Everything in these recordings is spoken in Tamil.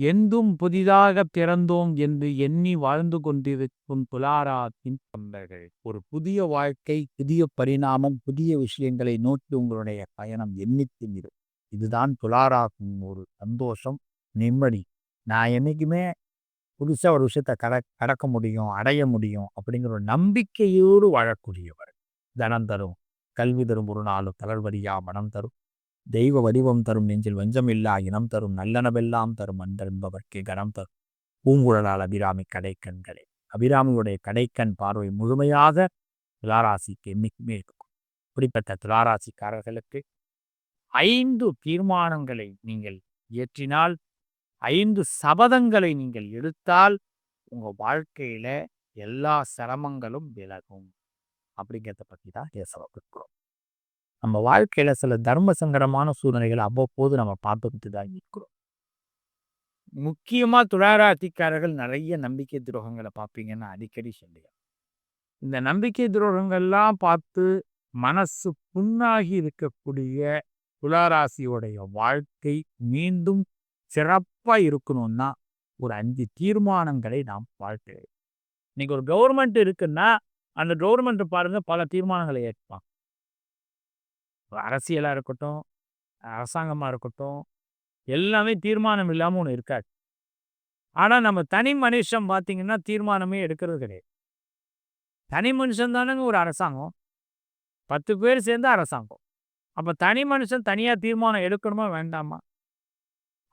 எந்தும் புதிதாக பிறந்தோம் என்று எண்ணி வாழ்ந்து கொண்டிருக்கும் துளாராத்தின் தொண்டர்கள் ஒரு புதிய வாழ்க்கை புதிய பரிணாமம் புதிய விஷயங்களை நோக்கி உங்களுடைய பயணம் எண்ணித்து இதுதான் துளாராக்கும் ஒரு சந்தோஷம் நிம்மதி. நான் என்னைக்குமே புதுசாக ஒரு விஷயத்தை கட கடக்க முடியும் அடைய முடியும் அப்படிங்கிற ஒரு நம்பிக்கையோடு வாழக்கூடியவர். தனம் தரும் கல்வி தரும் ஒரு நாளும் தளர்வரியா மனம் தரும். தெய்வ வடிவம் தரும் நெஞ்சில் வஞ்சமில்லா இனம் தரும் நல்லனவெல்லாம் தரும் அன்பர்பவர்க்கே கனம் தரும். பூங்குழலால் அபிராமி கடைக்கண்களே. அபிராமியுடைய கடைக்கண் பார்வை முழுமையாக துளாராசிக்கு என்னைக்குமே இருக்கும் குறிப்பிட்ட துளாராசிக்காரர்களுக்கு ஐந்து தீர்மானங்களை நீங்கள் இயற்றினால் ஐந்து சபதங்களை நீங்கள் எடுத்தால் உங்க வாழ்க்கையில எல்லா சிரமங்களும் விலகும். அப்படிங்கிறத பற்றி தான் பேச இருக்கிறோம் நம்ம வாழ்க்கையில் சில தர்ம சங்கடமான சூழ்நிலைகளை அவ்வப்போது நம்ம பார்த்துக்கிட்டு தான் இருக்கிறோம். முக்கியமாக துளாராசிக்காரர்கள் நிறைய நம்பிக்கை துரோகங்களை பார்ப்பீங்கன்னு அடிக்கடி சொல்லுவேன். இந்த நம்பிக்கை துரோகங்கள்லாம் பார்த்து மனசு புண்ணாகி இருக்கக்கூடிய துளாராசியோடைய வாழ்க்கை மீண்டும் சிறப்பாக இருக்கணும்னா ஒரு அஞ்சு தீர்மானங்களை நாம் வாழ்க்கை இன்னைக்கு ஒரு கவர்மெண்ட் இருக்குன்னா அந்த கவர்மெண்ட் பாருங்க பல தீர்மானங்களை ஏற்பான் அரசியலாக இருக்கட்டும் அரசாங்கமாக இருக்கட்டும் எல்லாமே தீர்மானம் இல்லாமல் ஒன்று இருக்காது. ஆனால் நம்ம தனி மனுஷன் பார்த்தீங்கன்னா தீர்மானமே எடுக்கிறது கிடையாது. தனி மனுஷன் தானேங்க ஒரு அரசாங்கம். பத்து பேர் சேர்ந்து அரசாங்கம். அப்போ தனி மனுஷன் தனியாக தீர்மானம் எடுக்கணுமா வேண்டாமா?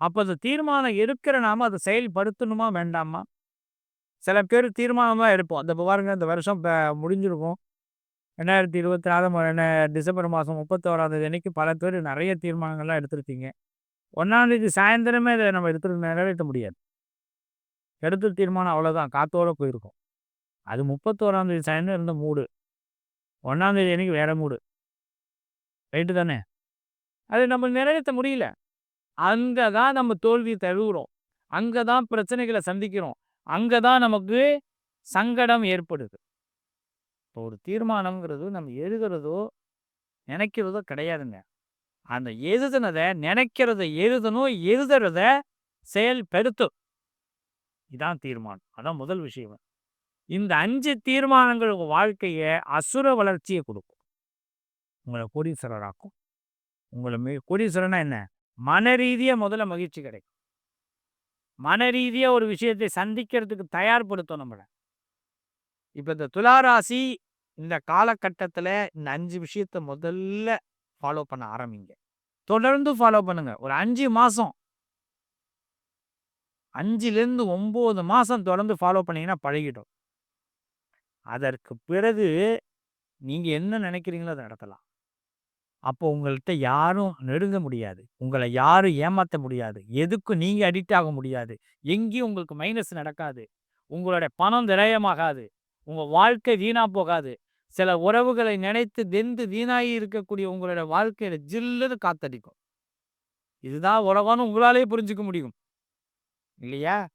அப்போ அந்த தீர்மானம் எடுக்கிற நாம அதை செயல்படுத்தணுமா வேண்டாமா? சில பேர் தீர்மானமாக எடுப்போம். அந்த பாருங்க இந்த வருஷம் இப்போ முடிஞ்சிருக்கும். ரெண்டாயிரத்தி இருபத்தி நாலு என்ன டிசம்பர் மாதம் முப்பத்தோராம் தேதி அன்னைக்கு பல பேர் நிறைய தீர்மானங்கள்லாம் எடுத்திருக்கீங்க. ஒன்றாந்தேதி சாயந்தரமே இதை நம்ம எடுத்து நிறைவேற்ற முடியாது. எடுத்த தீர்மானம் அவ்வளோதான் காத்தோட போயிருக்கும். அது முப்பத்தோராம் தேதி சாயந்தரம் இருந்த மூடு. ஒன்றாந்தேதி அன்னைக்கு வேற மூடு. ரைட்டு தானே? அது நம்ம நிறைவேற்ற முடியல. அங்கே தான் நம்ம தோல்வி தழுவுறோம். அங்கே தான் பிரச்சனைகளை சந்திக்கிறோம். அங்கே தான் நமக்கு சங்கடம் ஏற்படுது. இப்போ ஒரு தீர்மானம்ங்கிறது நம்ம எழுதுறதோ நினைக்கிறதோ கிடையாதுங்க. அந்த எழுதுனதை நினைக்கிறத எழுதணும் எழுதுறத செயல்படுத்தும் இதான் தீர்மானம். அதான் முதல் விஷயம். இந்த அஞ்சு தீர்மானங்கள் உங்கள் வாழ்க்கையை அசுர வளர்ச்சியை கொடுக்கும். உங்களை கோடீஸ்வரராக்கும். உங்களை மிக கோடீஸ்வரனா என்ன? மன ரீதியாக முதல்ல மகிழ்ச்சி கிடைக்கும். மன ரீதியாக ஒரு விஷயத்தை சந்திக்கிறதுக்கு தயார்படுத்தும் நம்மளை. இப்போ இந்த துளாராசி இந்த காலகட்டத்தில் இந்த அஞ்சு விஷயத்த முதல்ல ஃபாலோ பண்ண ஆரம்பிங்க. தொடர்ந்து ஃபாலோ பண்ணுங்க. ஒரு அஞ்சு மாதம் அஞ்சுலேருந்து ஒம்பது மாதம் தொடர்ந்து ஃபாலோ பண்ணிங்கன்னா பழகிடும். அதற்கு பிறகு நீங்கள் என்ன நினைக்கிறீங்களோ அதை நடத்தலாம். அப்போ உங்கள்கிட்ட யாரும் நெருங்க முடியாது. உங்களை யாரும் ஏமாற்ற முடியாது. எதுக்கும் நீங்கள் அடிக்ட் ஆக முடியாது? எங்கேயும் உங்களுக்கு மைனஸ் நடக்காது. உங்களுடைய பணம் விரயமாகாது. உங்கள் வாழ்க்கை வீணாக போகாது. சில உறவுகளை நினைத்து வெந்து வீணாகி இருக்கக்கூடிய உங்களோட வாழ்க்கையில ஜில்லுன்னு காத்தடிக்கும். இதுதான் உறவான்னு உங்களாலேயே புரிஞ்சுக்க முடியும். இல்லையா?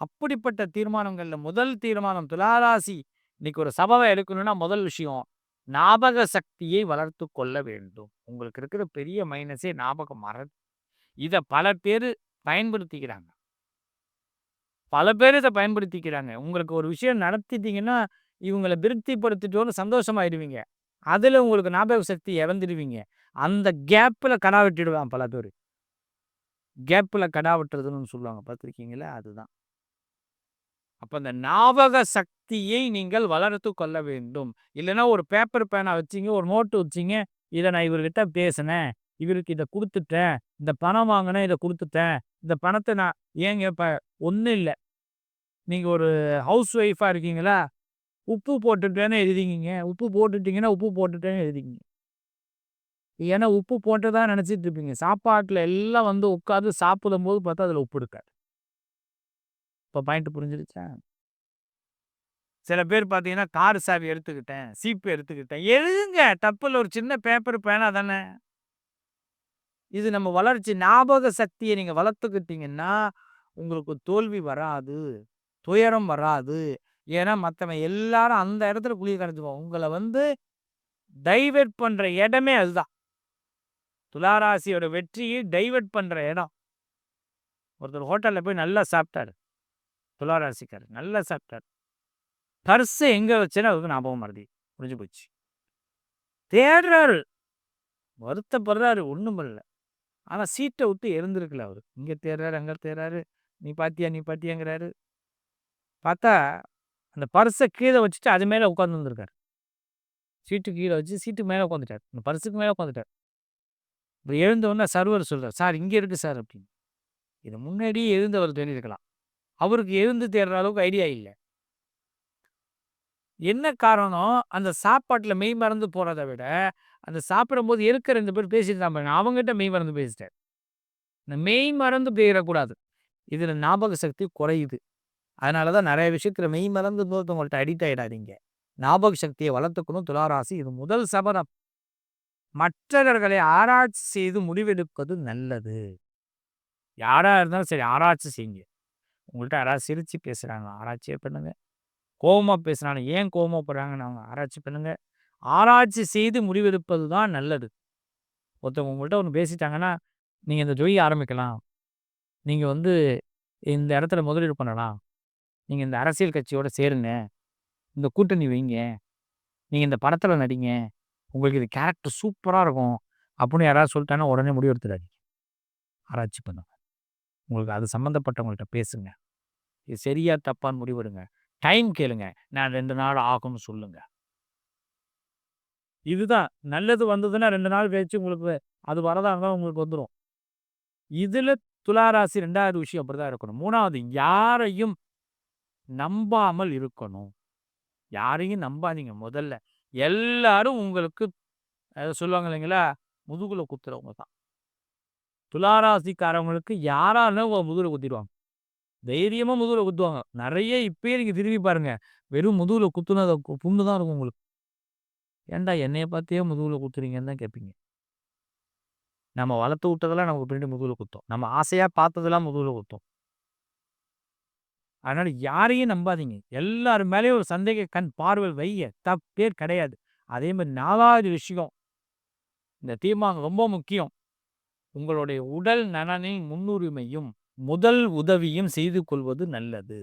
அப்படிப்பட்ட தீர்மானங்கள்ல முதல் தீர்மானம் துளாராசி. இன்னைக்கு ஒரு சபவை எடுக்கணும்னா முதல் விஷயம் ஞாபக சக்தியை வளர்த்து கொள்ள வேண்டும். உங்களுக்கு இருக்கிற பெரிய மைனஸே ஞாபகம் மற இதை பல பேர் பயன்படுத்திக்கிறாங்க. பல பேர் இதை பயன்படுத்திக்கிறாங்க. உங்களுக்கு ஒரு விஷயம் நடத்திட்டீங்கன்னா இவங்களை திருப்திப்படுத்திட்டோன்னு சந்தோஷமாயிடுவீங்க. அதில் உங்களுக்கு ஞாபக சக்தி இறந்துடுவீங்க. அந்த கேப்பில் கடா வெட்டிடுவான் பல பேர். கேப்பில் கடா வெட்டுறதுன்னு சொல்லுவாங்க. பார்த்துருக்கீங்களா? அதுதான். அப்போ அந்த ஞாபக சக்தியை நீங்கள் வளர்த்து கொள்ள வேண்டும். இல்லைன்னா ஒரு பேப்பர் பேனா வச்சிங்க ஒரு நோட்டு வச்சிங்க இதை நான் இவர்கிட்ட பேசினேன். இவருக்கு இதை கொடுத்துட்டேன். இந்த பணம் வாங்கினேன் இதை கொடுத்துட்டேன். இந்த பணத்தை நான் ஏங்க இப்போ ஒன்றும் இல்லை. நீங்கள் ஒரு ஹவுஸ் ஒய்ஃபாக இருக்கீங்களா? உப்பு போட்டுட்டேன்னு எழுதிக்கிங்க. உப்பு போட்டுட்டிங்கன்னா உப்பு போட்டுட்டேன்னு எழுதிக்கிங்க. ஏன்னா உப்பு போட்டதான் நினச்சிட்டு இருப்பீங்க. சாப்பாட்டில் எல்லாம் வந்து உட்காந்து சாப்பிடும் போது பார்த்தா அதில் உப்பு இருக்காது. இப்போ பாயிண்ட் புரிஞ்சிருச்சா? சில பேர் பார்த்தீங்கன்னா கார் சாவி எடுத்துக்கிட்டேன் சீப்பு எடுத்துக்கிட்டேன். எழுதுங்க. தப்பில் ஒரு சின்ன பேப்பர் பேனா தானே. இது நம்ம வளர்ச்சி ஞாபக சக்தியை நீங்கள் வளர்த்துக்கிட்டீங்கன்னா உங்களுக்கு தோல்வி வராது துயரம் வராது. ஏன்னா மற்றவன் எல்லாரும் அந்த இடத்துல குளிய கரைஞ்சுவோம் உங்களை வந்து டைவெர்ட் பண்ணுற இடமே அதுதான். துளாராசியோட வெற்றியை டைவெர்ட் பண்ணுற இடம். ஒருத்தர் ஹோட்டலில் போய் நல்லா சாப்பிட்டாரு. துளாராசிக்கார் நல்லா சாப்பிட்டார். பர்ஸு எங்கே வச்சேன்னு அவருக்கு ஞாபகம் மறதி முடிஞ்சு போச்சு. தேடுறாரு. வருத்தப்படுறாரு ஒன்றும் பண்ணல. ஆனால் சீட்டை விட்டு எழுந்திருக்கல அவர். இங்கே தேடுறாரு அங்கே தேடுறாரு. நீ பாத்தியா நீ பாத்தியாங்கிறாரு. பார்த்தா அந்த பர்ஸை கீழே வச்சுட்டு அது மேலே உட்காந்து வந்திருக்காரு. சீட்டு கீழே வச்சு சீட்டு மேலே உட்காந்துட்டார் இந்த பர்ஸுக்கு மேலே உட்காந்துட்டார் இப்போ எழுந்தவொடனே சர்வர் சொல்கிறார் சார் இங்கே இருக்குது சார் அப்படின்னு. இது முன்னாடியே எழுந்தவர் தெரிஞ்சிருக்கலாம். அவருக்கு எழுந்து தேடுற அளவுக்கு ஐடியா இல்லை. என்ன காரணம்? அந்த சாப்பாட்டில் மெய் மறந்து போகிறத விட அந்த சாப்பிடும்போது இருக்கிற ரெண்டு பேர் பேசிட்டு தான் அவங்ககிட்ட மெய் மறந்து பேசிட்டார். இந்த மெய் மறந்து போயிடக்கூடாது. இதில் ஞாபக சக்தி குறையுது. அதனால தான் நிறைய விஷயத்தில் மெய் மறந்து உங்கள்கிட்ட அடிக்ட் ஆகிடாதீங்க ஞாபக சக்தியை வளர்த்துக்கணும் துளாராசி. இது முதல் சபரம் மற்றவர்களை ஆராய்ச்சி செய்து முடிவெடுப்பது நல்லது. யாராக இருந்தாலும் சரி ஆராய்ச்சி செய்யுங்க. உங்கள்கிட்ட யாராவது சிரித்து பேசுகிறாங்க ஆராய்ச்சியே பண்ணுங்கள் கோபமாக பேசுகிறாங்க ஏன் கோபப்படுறாங்கன்னு அவங்க ஆராய்ச்சி பண்ணுங்கள் ஆராய்ச்சி செய்து முடிவெடுப்பது தான் நல்லது. ஒருத்தவங்க உங்கள்கிட்ட ஒன்று பேசிட்டாங்கன்னா நீங்கள் இந்த ஜொய் ஆரம்பிக்கலாம். நீங்கள் வந்து இந்த இடத்துல முதலீடு பண்ணலாம். நீங்கள் இந்த அரசியல் கட்சியோடு சேருங்க. இந்த கூட்டணி வைங்க. நீங்கள் இந்த படத்தில் நடிங்க. உங்களுக்கு இது கேரக்டர் சூப்பராக இருக்கும் அப்படின்னு யாராவது சொல்லிட்டாங்கன்னா உடனே முடிவு எடுத்துடாதீங்க. ஆராய்ச்சி பண்ணுங்க. உங்களுக்கு அது சம்மந்தப்பட்டவங்கள்ட்ட பேசுங்க. இது சரியா தப்பான்னு முடிவெடுங்க. டைம் கேளுங்க. நான் ரெண்டு நாள் ஆகும்னு சொல்லுங்க. இதுதான். நல்லது வந்ததுன்னா ரெண்டு நாள் கழிச்சு உங்களுக்கு அது வரதாங்க உங்களுக்கு வந்துடும் இதில் துளாராசி ரெண்டாவது விஷயம் அப்படிதான் இருக்கணும். மூணாவது யாரையும் நம்பாமல் இருக்கணும். யாரையும் நம்பாதீங்க முதல்ல. எல்லாரும் உங்களுக்கு சொல்லுவாங்க இல்லைங்களா? முதுகுல குத்துறவங்க தான். துளாராசிக்காரவங்களுக்கு யாராலும் முதுகுல குத்திடுவாங்க. தைரியமாக முதுகுல குத்துவாங்க. நிறைய இப்பயே நீங்கள் திரும்பி பாருங்க. வெறும் முதுகுல குத்துனத புண்ணு தான் இருக்கும் உங்களுக்கு. ஏன்டா என்னைய பார்த்தே முதுகுல குத்துறீங்கன்னு தான் கேட்பீங்க. நம்ம வளர்த்து விட்டதெல்லாம் நமக்கு பின்னாடி முதுகுல குத்தோம். நம்ம ஆசையாக பார்த்ததெல்லாம் முதுகுல குத்தோம். அதனால யாரையும் நம்பாதீங்க. எல்லாரு மேலேயும் ஒரு சந்தேக கண் பார்வை வைய தப்பே கிடையாது. அதே மாதிரி நாலாவது விஷயம். இந்த தீர்மானம் ரொம்ப முக்கியம். உங்களுடைய உடல் நலனின் முன்னுரிமையும் முதல் உதவியும் செய்து கொள்வது நல்லது.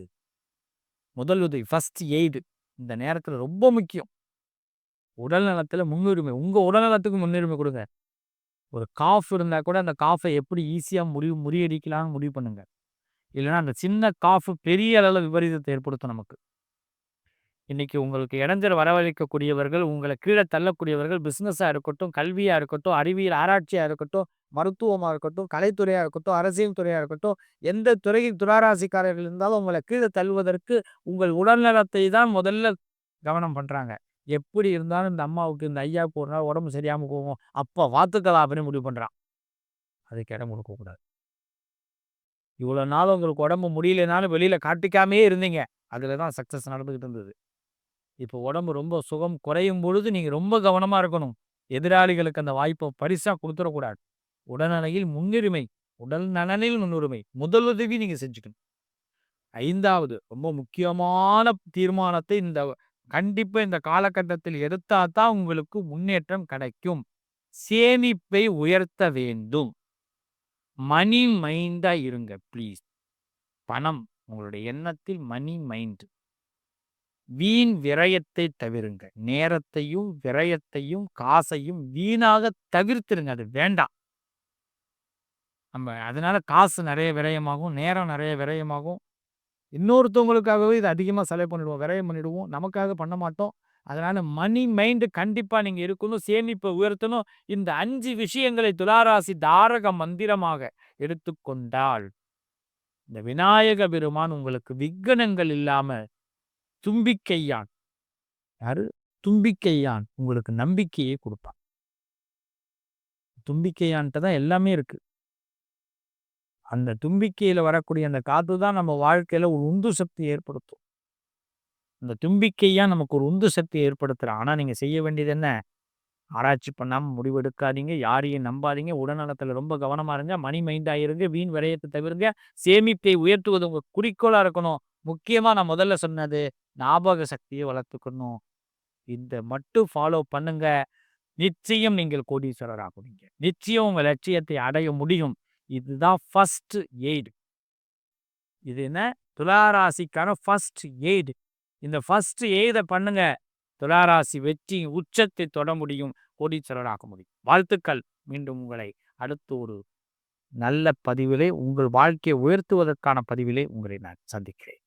முதல் உதவி ஃபஸ்ட் எய்டு இந்த நேரத்தில் ரொம்ப முக்கியம். உடல் நலத்தில் முன்னுரிமை உங்கள் உடல் நலத்துக்கு முன்னுரிமை கொடுங்க. ஒரு காஃப் இருந்தால் கூட அந்த காஃபை எப்படி ஈஸியாக முடிவு முறியடிக்கலாம்னு முடிவு பண்ணுங்கள் இல்லைன்னா அந்த சின்ன காஃபு பெரிய அளவில் விபரீதத்தை ஏற்படுத்தும் நமக்கு. இன்னைக்கு உங்களுக்கு இடைஞ்சல் வரவழைக்கக்கூடியவர்கள் உங்களை கீழே தள்ளக்கூடியவர்கள் பிஸ்னஸாக இருக்கட்டும் கல்வியாக இருக்கட்டும் அறிவியல் ஆராய்ச்சியாக இருக்கட்டும் மருத்துவமாக இருக்கட்டும் கலைத்துறையாக இருக்கட்டும் அரசியல் துறையாக இருக்கட்டும் எந்த துறையில் துராராசிக்காரர்கள் இருந்தாலும் உங்களை கீழே தள்ளுவதற்கு உங்கள் உடல்நலத்தை தான் முதல்ல கவனம் பண்ணுறாங்க எப்படி இருந்தாலும் இந்த அம்மாவுக்கு இந்த ஐயாவுக்கு ஒரு நாள் உடம்பு சரியாமல் போகும். அப்போ வாத்துக்கலாம் அப்படின்னு முடிவு பண்ணுறான் அதுக்கு இடம் கொடுக்கக்கூடாது இவ்வளோ நாள் உங்களுக்கு உடம்பு முடியலனாலும் வெளியில் காட்டிக்காமே இருந்தீங்க. அதில் தான் சக்ஸஸ் நடந்துக்கிட்டு இருந்தது. இப்போ உடம்பு ரொம்ப சுகம் குறையும் பொழுது நீங்கள் ரொம்ப கவனமாக இருக்கணும். எதிராளிகளுக்கு அந்த வாய்ப்பை பரிசாக கொடுத்துடக்கூடாது. உடல்நலையில் முன்னுரிமை உடல் நலனில் முன்னுரிமை முதலுதவி நீங்கள் செஞ்சுக்கணும். ஐந்தாவது ரொம்ப முக்கியமான தீர்மானத்தை இந்த கண்டிப்பாக இந்த காலகட்டத்தில் எடுத்தால் தான் உங்களுக்கு முன்னேற்றம் கிடைக்கும். சேமிப்பை உயர்த்த வேண்டும். மணி மைண்டா இருங்க ப்ளீஸ். பணம் உங்களுடைய எண்ணத்தில் மணி மைண்ட் வீண் விரயத்தை தவிருங்க. நேரத்தையும் விரயத்தையும் காசையும் வீணாக தவிர்த்துருங்க. அது வேண்டாம். நம்ம அதனால காசு நிறைய விரயமாகும் நேரம் நிறைய விரயமாகும். இன்னொருத்தவங்களுக்காகவே இது அதிகமாக செலவு பண்ணிடுவோம் விரயம் பண்ணிடுவோம். நமக்காக பண்ண மாட்டோம். அதனால மணி மைண்டு கண்டிப்பாக நீங்கள் இருக்கணும் சேமிப்பை உயர்த்தணும். இந்த அஞ்சு விஷயங்களை துளாராசி தாரக மந்திரமாக எடுத்துக்கொண்டால் இந்த விநாயக பெருமான் உங்களுக்கு விக்கனங்கள் இல்லாம தும்பிக்கையான் யாரு? தும்பிக்கையான் உங்களுக்கு நம்பிக்கையை கொடுப்பான். தும்பிக்கையான்ட்டு தான் எல்லாமே இருக்கு. அந்த தும்பிக்கையில வரக்கூடிய அந்த காற்று தான் நம்ம வாழ்க்கையில ஒரு உந்து சக்தி ஏற்படுத்தும். அந்த தும்பிக்கையா நமக்கு ஒரு உந்து சக்தியை ஏற்படுத்துற. ஆனால் நீங்கள் செய்ய வேண்டியது என்ன? ஆராய்ச்சி பண்ணாமல் முடிவெடுக்காதீங்க. யாரையும் நம்பாதீங்க. உடல்நலத்தில் ரொம்ப கவனமாக இருங்க. மணி மைண்டாக இருங்க. வீண் விரயத்தை தவிர்ங்க. சேமிப்பை உயர்த்துவது உங்கள் குறிக்கோளாக இருக்கணும். முக்கியமாக நான் முதல்ல சொன்னது ஞாபக சக்தியை வளர்த்துக்கணும். இந்த மட்டும் ஃபாலோ பண்ணுங்க. நிச்சயம் நீங்கள் கோடீஸ்வரர் ஆகுவீங்க நிச்சயம் உங்கள் லட்சியத்தை அடைய முடியும். இதுதான் ஃபர்ஸ்ட் எய்டு இது என்ன? துளாராசிக்கான ஃபர்ஸ்ட் எய்டு இந்த ஃபர்ஸ்ட் எய்தை பண்ணுங்க. துளாராசி வெற்றி உச்சத்தை தொட முடியும். கோடீஸ்வரராக முடியும். வாழ்த்துக்கள். மீண்டும் உங்களை அடுத்து ஒரு நல்ல பதிவிலே உங்கள் வாழ்க்கையை உயர்த்துவதற்கான பதிவிலே உங்களை நான் சந்திக்கிறேன்.